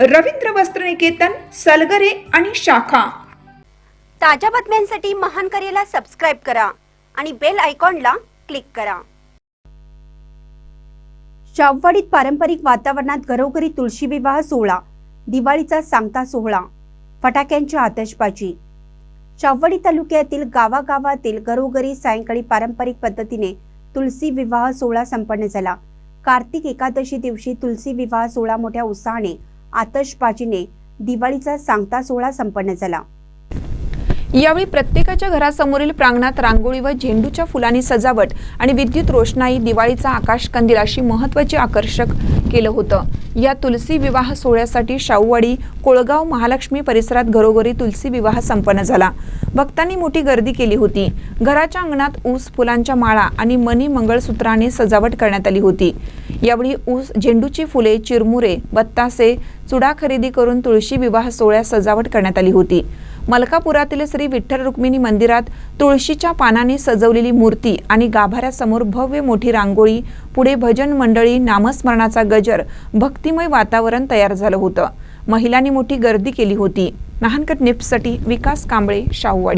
रवींद्र वस्त्रनिकेतन सलगरे आणि शाखा. ताज्या बातम्यांसाठी महान करेला सबस्क्राईब करा आणि बेल आयकॉनला क्लिक करा. शाववाडीत पारंपरिक वातावरणात घरोघरी तुळशी विवाह सोहळा दिवाळीचा सांगता सोहळा फटाक्यांची आतषबाजी. शाववाडी तालुक्यातील गावागावातील घरोघरी सायंकाळी पारंपरिक पद्धतीने तुलसी विवाह सोहळा संपन्न झाला. कार्तिक एकादशी दिवशी तुलसी विवाह सोहळा मोठ्या उत्साहाने आतषबाजीने दिवाळीचा सांगता सोहळा संपन्न झाला. यावेळी प्रत्येकाच्या घरासमोरील प्रांगणात रांगोळी व झेंडूच्या फुलांनी सजावट आणि विद्युत रोषणाई दिवाळीचा आकाश कंदील अशी महत्वाची आकर्षक केलं होतं. या तुलसी विवाह सोहळ्यासाठी शाहूवाडी कोळगाव महालक्ष्मी परिसरात घरोघरी तुलसी विवाह संपन्न झाला. भक्तांनी मोठी गर्दी केली होती. घराच्या अंगणात ऊस फुलांच्या माळा आणि मनी मंगळसूत्राने सजावट करण्यात आली होती. यावेळी ऊस झेंडूची फुले चिरमुरे बत्तासे चुडा खरेदी करून तुळशी विवाह सोहळ्यास सजावट करण्यात आली होती. मलकापुरातील श्री विठ्ठल रुक्मिणी मंदिरात तुळशीच्या पानाने सजवलेली मूर्ती आणि गाभाऱ्यासमोर भव्य मोठी रांगोळी पुढे भजन मंडळी नामस्मरणाचा गजर भक्तिमय वातावरण तयार झालं होतं. महिलांनी मोठी गर्दी केली होती. महानकर निप्ससाठी विकास कांबळे शाहूवाडी.